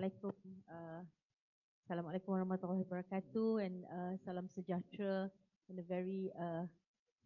Assalamualaikum. Uh, Assalamualaikum warahmatullahi wabarakatuh and uh, salam sejahtera and a very uh,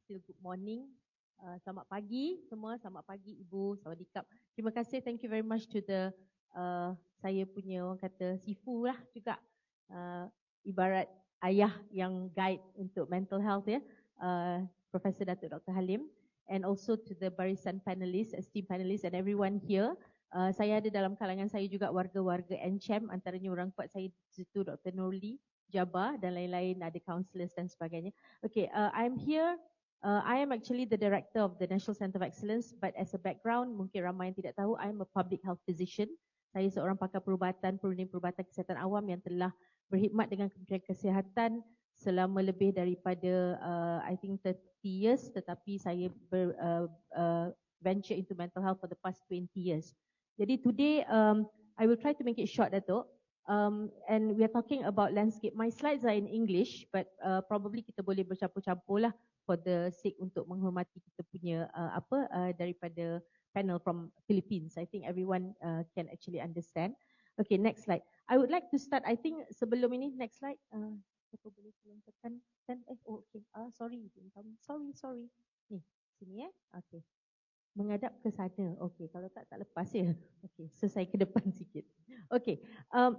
still good morning. Uh, selamat pagi semua, selamat pagi Ibu, Sawadikap. Terima kasih, thank you very much to the uh, saya punya orang kata sifu lah juga. Uh, ibarat ayah yang guide untuk mental health ya, uh, Profesor Datuk Dr. Halim and also to the barisan panelists, esteemed panelists and everyone here. Uh, saya ada dalam kalangan saya juga warga-warga NCHAM antaranya orang kuat saya situ Dr. Nurli Jabbar dan lain-lain ada counselors dan sebagainya. Okay, uh, I'm here. Uh, I am actually the director of the National Centre of Excellence but as a background mungkin ramai yang tidak tahu I am a public health physician. Saya seorang pakar perubatan, perunding perubatan kesihatan awam yang telah berkhidmat dengan Kementerian Kesihatan selama lebih daripada uh, I think 30 years tetapi saya ber, uh, uh, venture into mental health for the past 20 years. Jadi today um, I will try to make it short Datuk. Um, and we are talking about landscape. My slides are in English, but uh, probably kita boleh bercampur-campur lah for the sake untuk menghormati kita punya uh, apa uh, daripada panel from Philippines. I think everyone uh, can actually understand. Okay, next slide. I would like to start. I think sebelum ini next slide. Uh, kita boleh tolong tekan. Eh, oh, okay. Uh, sorry, sorry, sorry. Ni, sini eh. Okay menghadap ke sana. Okey, kalau tak tak lepas ya. Okey, so saya ke depan sikit. Okey. Um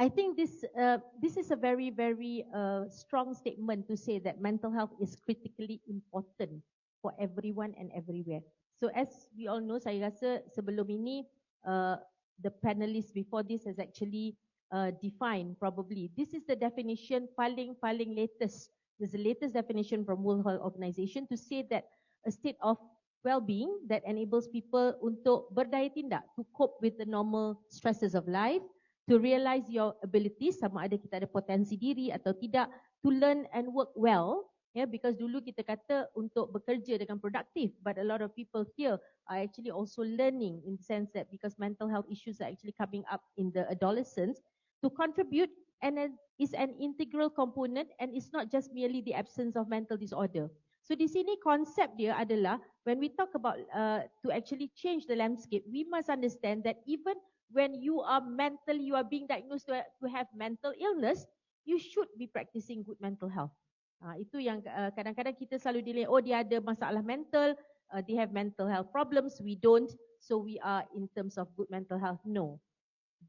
I think this uh, this is a very very uh, strong statement to say that mental health is critically important for everyone and everywhere. So as we all know, saya rasa sebelum ini uh, the panelists before this has actually uh, defined probably this is the definition paling paling latest. There's the latest definition from World Health Organization to say that a state of well-being that enables people untuk berdaya tindak to cope with the normal stresses of life, to realize your abilities sama ada kita ada potensi diri atau tidak, to learn and work well. Yeah, because dulu kita kata untuk bekerja dengan produktif, but a lot of people here are actually also learning in the sense that because mental health issues are actually coming up in the adolescents, to contribute and is an integral component and it's not just merely the absence of mental disorder. So di sini konsep dia adalah when we talk about uh, to actually change the landscape, we must understand that even when you are mental, you are being diagnosed to, to have mental illness, you should be practicing good mental health. Uh, itu yang uh, kadang-kadang kita selalu delay, oh dia ada masalah mental, uh, they have mental health problems, we don't, so we are in terms of good mental health. No.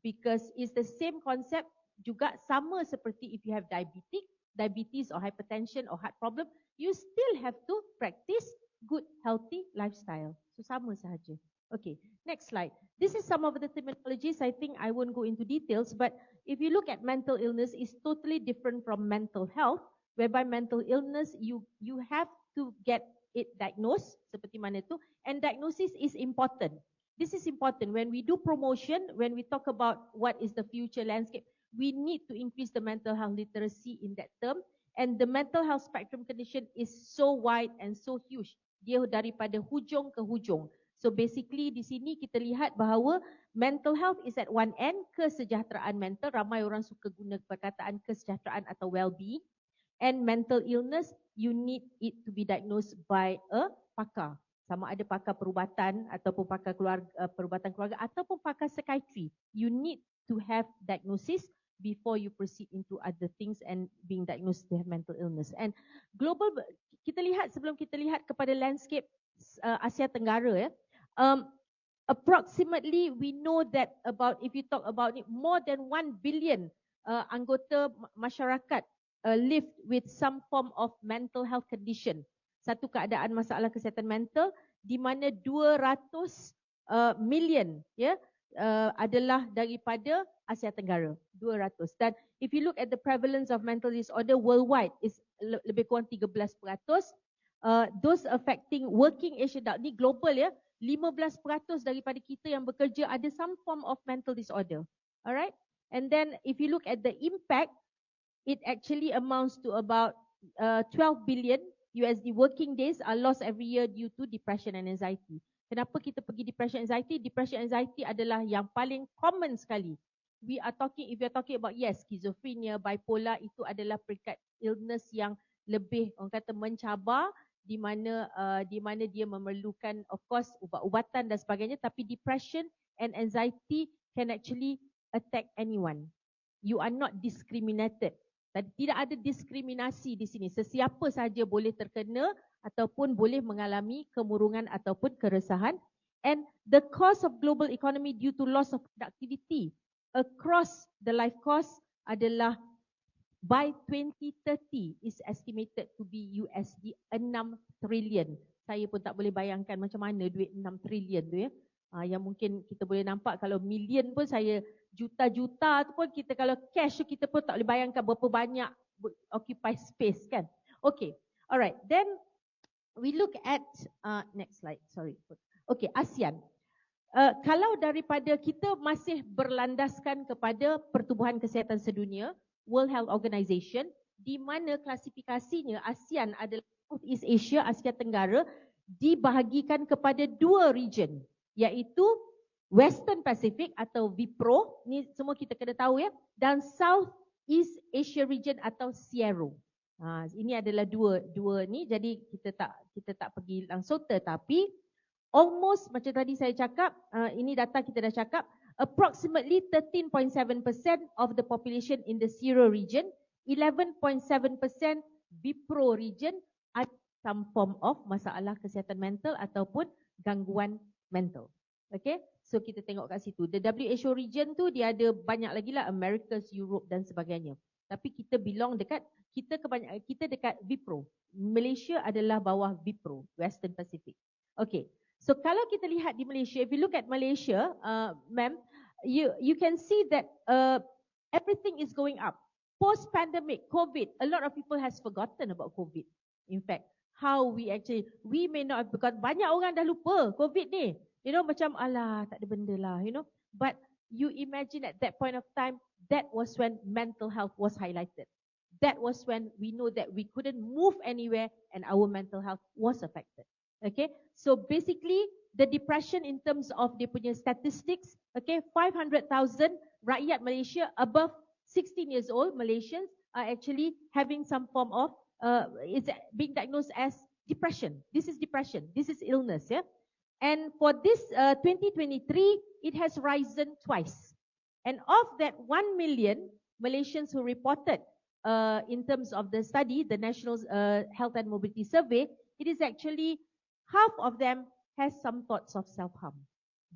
Because it's the same concept juga sama seperti if you have diabetic, diabetes or hypertension or heart problem, you still have to practice good healthy lifestyle. So sama sahaja. Okay, next slide. This is some of the terminologies. I think I won't go into details, but if you look at mental illness, it's totally different from mental health. Whereby mental illness, you you have to get it diagnosed, seperti mana itu, and diagnosis is important. This is important when we do promotion, when we talk about what is the future landscape, we need to increase the mental health literacy in that term and the mental health spectrum condition is so wide and so huge. Dia daripada hujung ke hujung. So basically di sini kita lihat bahawa mental health is at one end, kesejahteraan mental, ramai orang suka guna perkataan kesejahteraan atau well-being. And mental illness, you need it to be diagnosed by a pakar. Sama ada pakar perubatan ataupun pakar keluarga, uh, perubatan keluarga ataupun pakar psychiatry. You need to have diagnosis before you proceed into other things and being diagnosed have mental illness. And global, kita lihat sebelum kita lihat kepada landscape uh, Asia Tenggara, ya, um, approximately we know that about if you talk about it, more than 1 billion uh, anggota masyarakat uh, live with some form of mental health condition. Satu keadaan masalah kesihatan mental di mana 200 uh, million ya uh, adalah daripada Asia Tenggara 200 dan if you look at the prevalence of mental disorder worldwide is lebih kurang 13% uh, those affecting working age adult ni global ya 15% daripada kita yang bekerja ada some form of mental disorder. Alright? And then if you look at the impact it actually amounts to about uh, 12 billion USD working days are lost every year due to depression and anxiety Kenapa kita pergi depression anxiety? Depression anxiety adalah yang paling common sekali we are talking if we are talking about yes schizophrenia bipolar itu adalah peringkat illness yang lebih orang kata mencabar di mana uh, di mana dia memerlukan of course ubat-ubatan dan sebagainya tapi depression and anxiety can actually attack anyone. You are not discriminated. Tidak ada diskriminasi di sini. Sesiapa saja boleh terkena ataupun boleh mengalami kemurungan ataupun keresahan. And the cost of global economy due to loss of productivity across the life cost adalah by 2030 is estimated to be USD 6 trillion. Saya pun tak boleh bayangkan macam mana duit 6 trillion tu ya. Uh, yang mungkin kita boleh nampak kalau million pun saya juta-juta tu pun kita kalau cash kita pun tak boleh bayangkan berapa banyak occupy space kan. Okay, alright. Then we look at uh, next slide. Sorry. Okay, ASEAN. Uh, kalau daripada kita masih berlandaskan kepada pertubuhan kesihatan sedunia, World Health Organization, di mana klasifikasinya ASEAN adalah Southeast Asia, Asia Tenggara, dibahagikan kepada dua region, iaitu Western Pacific atau VIPRO, ni semua kita kena tahu ya, dan South East Asia region atau SIERO. Ha, ini adalah dua dua ni, jadi kita tak kita tak pergi langsung, tetapi almost macam tadi saya cakap, uh, ini data kita dah cakap, approximately 13.7% of the population in the SIERO region, 11.7% VIPRO region ada some form of masalah kesihatan mental ataupun gangguan mental. Okay, So kita tengok kat situ. The WHO region tu dia ada banyak lagi lah Americas, Europe dan sebagainya. Tapi kita belong dekat kita kebanyakan kita dekat VIPRO. Malaysia adalah bawah VIPRO, Western Pacific. Okay. So kalau kita lihat di Malaysia, if you look at Malaysia, uh, ma'am, you you can see that uh, everything is going up. Post pandemic, COVID, a lot of people has forgotten about COVID. In fact, how we actually we may not have forgotten. Banyak orang dah lupa COVID ni. You know macam alah tak ada benda lah, you know. But you imagine at that point of time, that was when mental health was highlighted. That was when we know that we couldn't move anywhere and our mental health was affected. Okay, so basically the depression in terms of the punya statistics, okay, 500,000 rakyat Malaysia above 16 years old Malaysians are actually having some form of uh, is being diagnosed as depression. This is depression. This is illness. Yeah. And for this uh, 2023, it has risen twice. And of that 1 million Malaysians who reported uh, in terms of the study, the National uh, Health and Mobility Survey, it is actually half of them has some thoughts of self-harm.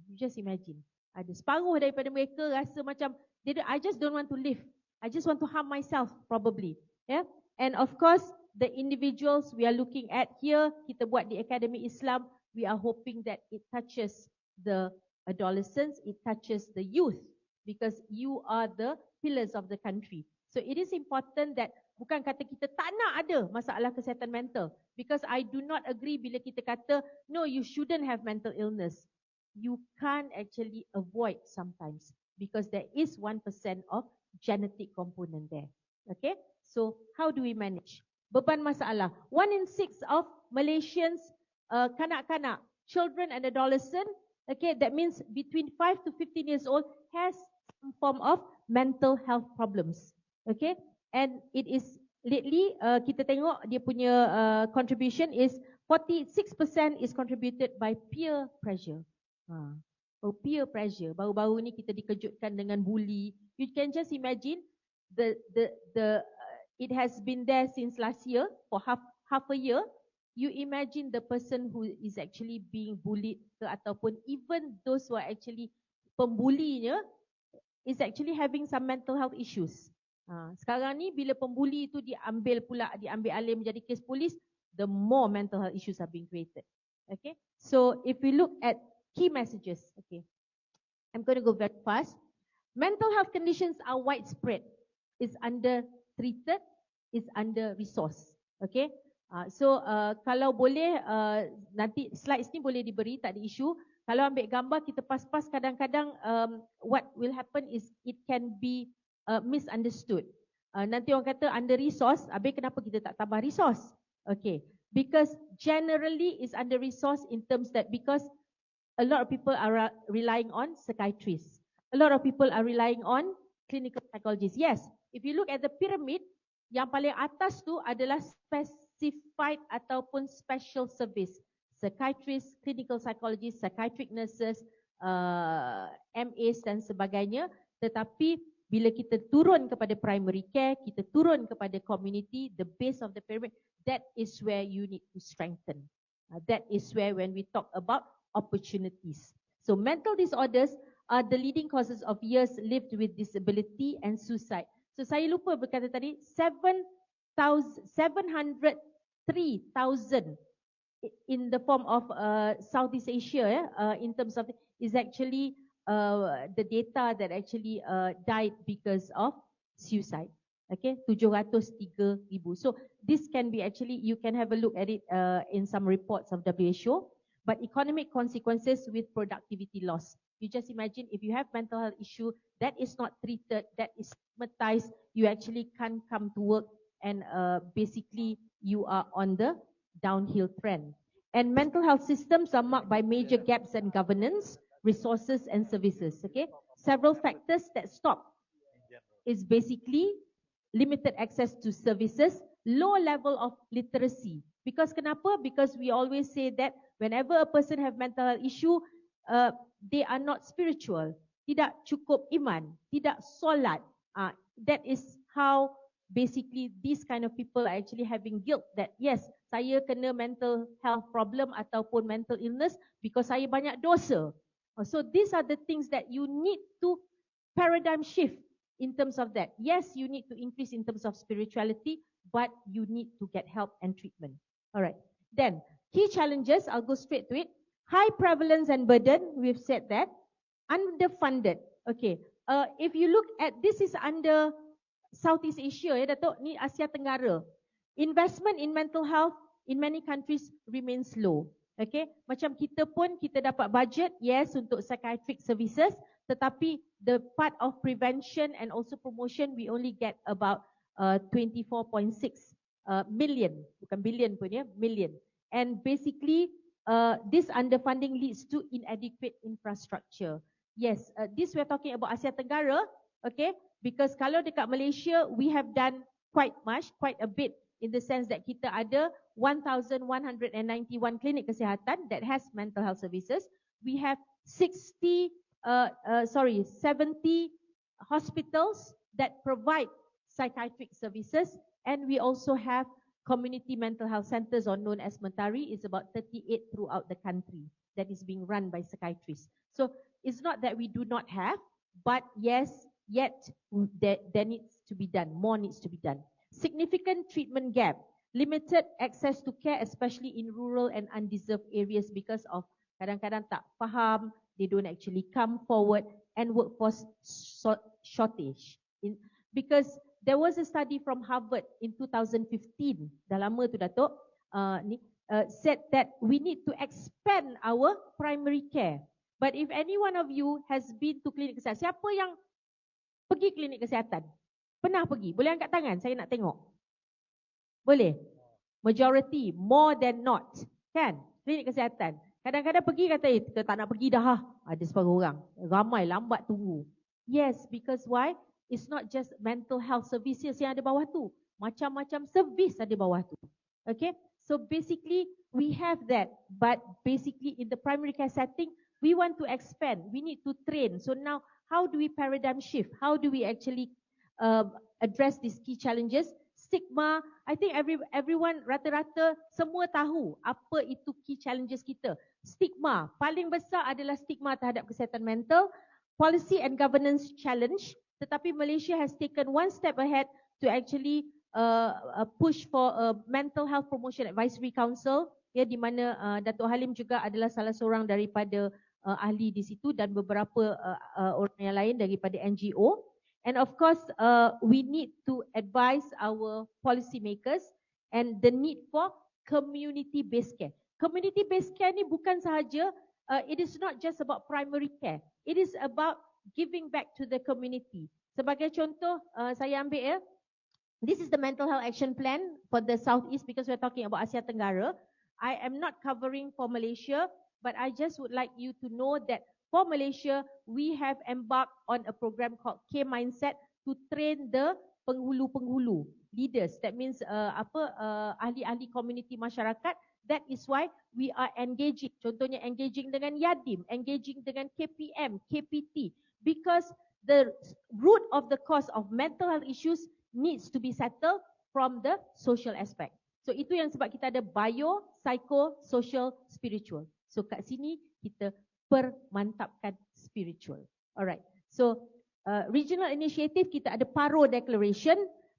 You just imagine. Ada separuh daripada mereka rasa macam, I just don't want to live. I just want to harm myself probably. Yeah. And of course, the individuals we are looking at here, kita buat di Academy Islam, we are hoping that it touches the adolescents, it touches the youth because you are the pillars of the country. So it is important that bukan kata kita tak nak ada masalah kesihatan mental because I do not agree bila kita kata no you shouldn't have mental illness. You can't actually avoid sometimes because there is 1% of genetic component there. Okay? So how do we manage? Beban masalah. One in six of Malaysians uh, kanak-kanak, children and adolescent, okay, that means between 5 to 15 years old has some form of mental health problems. Okay, and it is lately uh, kita tengok dia punya uh, contribution is 46% is contributed by peer pressure. Ha. Oh, peer pressure. Baru-baru ni kita dikejutkan dengan bully. You can just imagine the the the uh, it has been there since last year for half half a year you imagine the person who is actually being bullied ke ataupun even those who are actually pembulinya is actually having some mental health issues. Ha, sekarang ni bila pembuli itu diambil pula diambil alih menjadi kes polis, the more mental health issues are being created. Okay, so if we look at key messages, okay, I'm going to go very fast. Mental health conditions are widespread, is under treated, is under resource. Okay, Uh, so uh, kalau boleh uh, nanti slides ni boleh diberi tak ada isu. Kalau ambil gambar kita pas-pas kadang-kadang um, what will happen is it can be uh, misunderstood. Uh, nanti orang kata under resource, habis kenapa kita tak tambah resource? Okay, because generally is under resource in terms that because a lot of people are relying on psychiatrists. A lot of people are relying on clinical psychologists. Yes, if you look at the pyramid, yang paling atas tu adalah specified ataupun special service psychiatrist, clinical psychologist, psychiatric nurses, uh, MAs dan sebagainya tetapi bila kita turun kepada primary care, kita turun kepada community, the base of the pyramid, that is where you need to strengthen. Uh, that is where when we talk about opportunities. So mental disorders are the leading causes of years lived with disability and suicide. So saya lupa berkata tadi 703,000 in the form of uh, Southeast Asia yeah, uh, in terms of is actually uh, the data that actually uh, died because of suicide. Okay, 703,000. So this can be actually, you can have a look at it uh, in some reports of WHO, but economic consequences with productivity loss. You just imagine if you have mental health issue that is not treated, that is stigmatized, you actually can't come to work and uh, basically you are on the downhill trend. And mental health systems are marked by major gaps in governance, resources and services. Okay, several factors that stop is basically limited access to services, low level of literacy. Because kenapa? Because we always say that whenever a person have mental health issue, uh, they are not spiritual. Tidak cukup iman, tidak solat. Uh, that is how basically these kind of people are actually having guilt that yes, saya kena mental health problem ataupun mental illness because saya banyak dosa. Uh, so these are the things that you need to paradigm shift in terms of that. Yes, you need to increase in terms of spirituality, but you need to get help and treatment. All right. Then, key challenges, I'll go straight to it. High prevalence and burden, we've said that. Underfunded. Okay. Uh, if you look at, this is under Southeast Asia, ya Datuk, ni Asia Tenggara. Investment in mental health in many countries remains low. Okay, macam kita pun kita dapat budget yes untuk psychiatric services tetapi the part of prevention and also promotion we only get about uh, 24.6 uh, million. Bukan billion pun ya million. And basically uh, this underfunding leads to inadequate infrastructure. Yes uh, this we're talking about Asia Tenggara okay? Because kalau dekat Malaysia we have done quite much quite a bit in the sense that kita ada 1191 klinik kesihatan that has mental health services. We have 60 uh, uh, sorry 70 hospitals that provide psychiatric services. And we also have community mental health centers or known as Mentari. Is about 38 throughout the country that is being run by psychiatrists. So it's not that we do not have but yes yet there, there needs to be done. More needs to be done. Significant treatment gap, limited access to care especially in rural and undeserved areas because of kadang-kadang tak faham, they don't actually come forward and workforce shortage. In, because there was a study from Harvard in 2015, dah lama tu Datuk, uh, ni, uh, said that we need to expand our primary care. But if any one of you has been to klinik kesihatan, siapa yang pergi klinik kesihatan? Pernah pergi? Boleh angkat tangan? Saya nak tengok. Boleh? Majority, more than not. Kan? Klinik kesihatan. Kadang-kadang pergi kata, eh, kita tak nak pergi dah. Ha. Ada separuh orang. Ramai, lambat tunggu. Yes, because why? It's not just mental health services yang ada bawah tu. Macam-macam servis ada bawah tu. Okay? So basically, we have that. But basically, in the primary care setting, we want to expand. We need to train. So now, how do we paradigm shift? How do we actually uh, address these key challenges. Stigma, I think every everyone rata-rata semua tahu apa itu key challenges kita. Stigma, paling besar adalah stigma terhadap kesihatan mental. Policy and governance challenge, tetapi Malaysia has taken one step ahead to actually uh, uh, push for a mental health promotion advisory council ya di mana uh, Datuk Halim juga adalah salah seorang daripada uh, ahli di situ dan beberapa uh, uh, orang yang lain daripada NGO And of course, uh, we need to advise our policymakers and the need for community-based care. Community-based care ni bukan sahaja, uh, it is not just about primary care. It is about giving back to the community. Sebagai contoh, uh, saya ambil ya, this is the mental health action plan for the Southeast because we're talking about Asia Tenggara. I am not covering for Malaysia, but I just would like you to know that for Malaysia, we have embarked on a program called K Mindset to train the penghulu-penghulu leaders. That means uh, apa uh, ahli-ahli komuniti masyarakat. That is why we are engaging. Contohnya engaging dengan Yadim, engaging dengan KPM, KPT. Because the root of the cause of mental health issues needs to be settled from the social aspect. So itu yang sebab kita ada bio, psycho, social, spiritual. So kat sini kita permantapkan spiritual. Alright. So uh, regional initiative kita ada PARO declaration,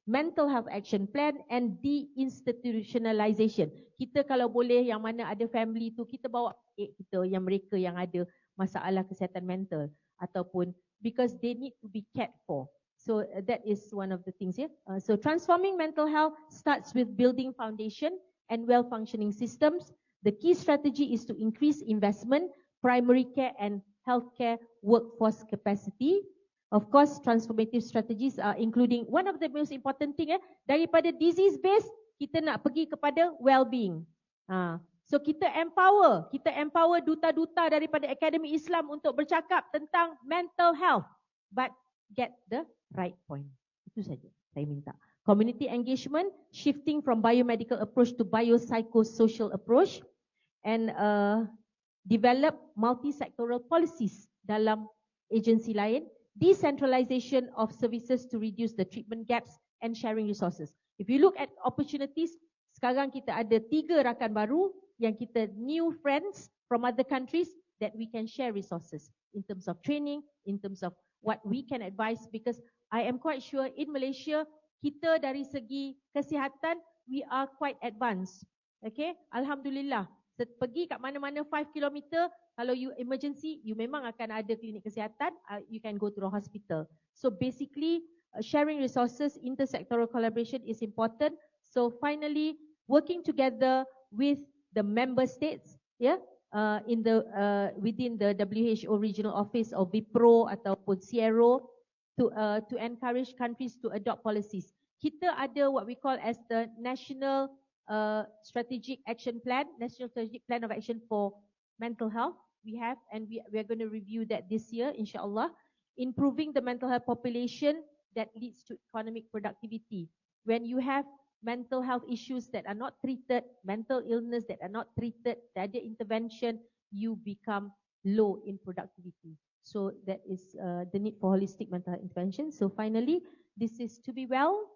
mental health action plan and deinstitutionalization. Kita kalau boleh yang mana ada family tu kita bawa eh, kita yang mereka yang ada masalah kesihatan mental ataupun because they need to be cared for. So uh, that is one of the things here. Yeah? Uh, so transforming mental health starts with building foundation and well functioning systems. The key strategy is to increase investment, primary care and healthcare workforce capacity Of course, transformative strategies are including one of the most important thing eh daripada disease base kita nak pergi kepada well-being. Ha. So kita empower, kita empower duta-duta daripada Akademi Islam untuk bercakap tentang mental health but get the right point. Itu saja saya minta. Community engagement shifting from biomedical approach to biopsychosocial approach and uh, develop multi-sectoral policies dalam agensi lain decentralization of services to reduce the treatment gaps and sharing resources. If you look at opportunities, sekarang kita ada tiga rakan baru yang kita new friends from other countries that we can share resources in terms of training, in terms of what we can advise because I am quite sure in Malaysia kita dari segi kesihatan we are quite advanced. Okay, Alhamdulillah. Pergi kat mana-mana 5 kilometer kalau you emergency, you memang akan ada klinik kesihatan, uh, you can go to the hospital. So basically, uh, sharing resources, intersectoral collaboration is important. So finally, working together with the member states, yeah, uh, in the uh, within the WHO regional office or VIPRO ataupun CIERO to uh, to encourage countries to adopt policies. Kita ada what we call as the National Strategic Action Plan, National Strategic Plan of Action for Mental Health we have and we, we are going to review that this year inshallah improving the mental health population that leads to economic productivity. When you have mental health issues that are not treated mental illness that are not treated that the intervention you become low in productivity. So that is uh, the need for holistic mental health intervention. So finally this is to be well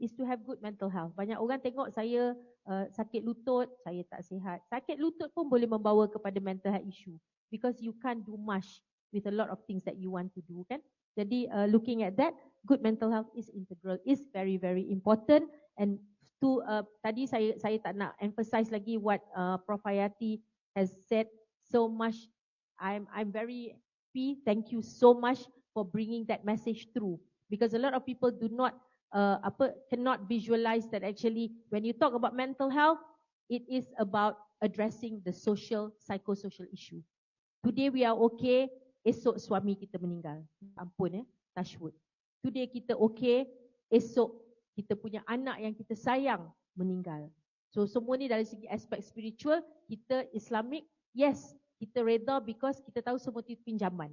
is to have good mental health banyak orang tengok saya uh, sakit lutut, saya tak sihat. Sakit lutut pun boleh membawa kepada mental health issue because you can't do much with a lot of things that you want to do kan. Jadi uh, looking at that, good mental health is integral, is very very important and to uh, tadi saya saya tak nak emphasize lagi what uh, Prof Hayati has said so much. I'm I'm very happy. Thank you so much for bringing that message through because a lot of people do not uh, apa cannot visualize that actually when you talk about mental health it is about addressing the social psychosocial issue. Today we are okay esok suami kita meninggal. Ampun ya touchwood. Today kita okay esok kita punya anak yang kita sayang meninggal. So semua ni dari segi aspek spiritual kita islamic yes kita reda because kita tahu semua itu pinjaman.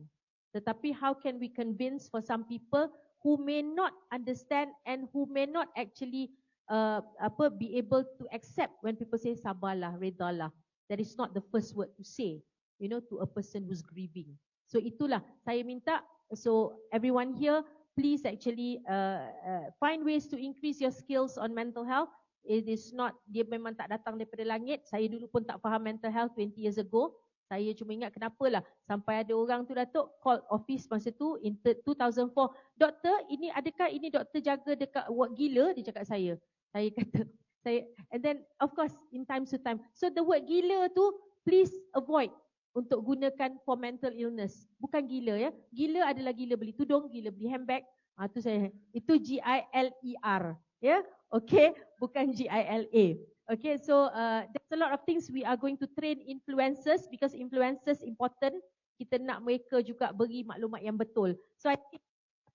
Tetapi how can we convince for some people who may not understand and who may not actually uh, apa be able to accept when people say sabarlah redalah that is not the first word to say you know to a person who's grieving. So itulah. Saya minta so everyone here please actually uh, uh, find ways to increase your skills on mental health. It is not dia memang tak datang daripada langit. Saya dulu pun tak faham mental health 20 years ago saya cuma ingat kenapa lah sampai ada orang tu Datuk call office masa tu in 2004. Doktor, ini adakah ini doktor jaga dekat ward gila? Dia cakap saya. Saya kata, saya and then of course in time to time. So the word gila tu please avoid untuk gunakan for mental illness. Bukan gila ya. Gila adalah gila beli tudung, gila beli handbag. Ah tu saya. Itu G I L E R. Ya. Okay, bukan G I L A. Okay, so uh, there's a lot of things we are going to train influencers because influencers important. Kita nak mereka juga beri maklumat yang betul. So I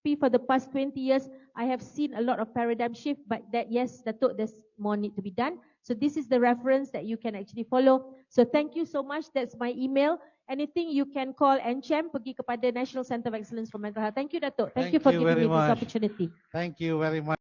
think for the past 20 years, I have seen a lot of paradigm shift, but that yes, Datuk, there's more need to be done. So this is the reference that you can actually follow. So thank you so much. That's my email. Anything you can call NCHEM, pergi kepada National Center of Excellence for Mental Health. Thank you, Datuk. Thank, thank you for you giving me much. this opportunity. Thank you very much.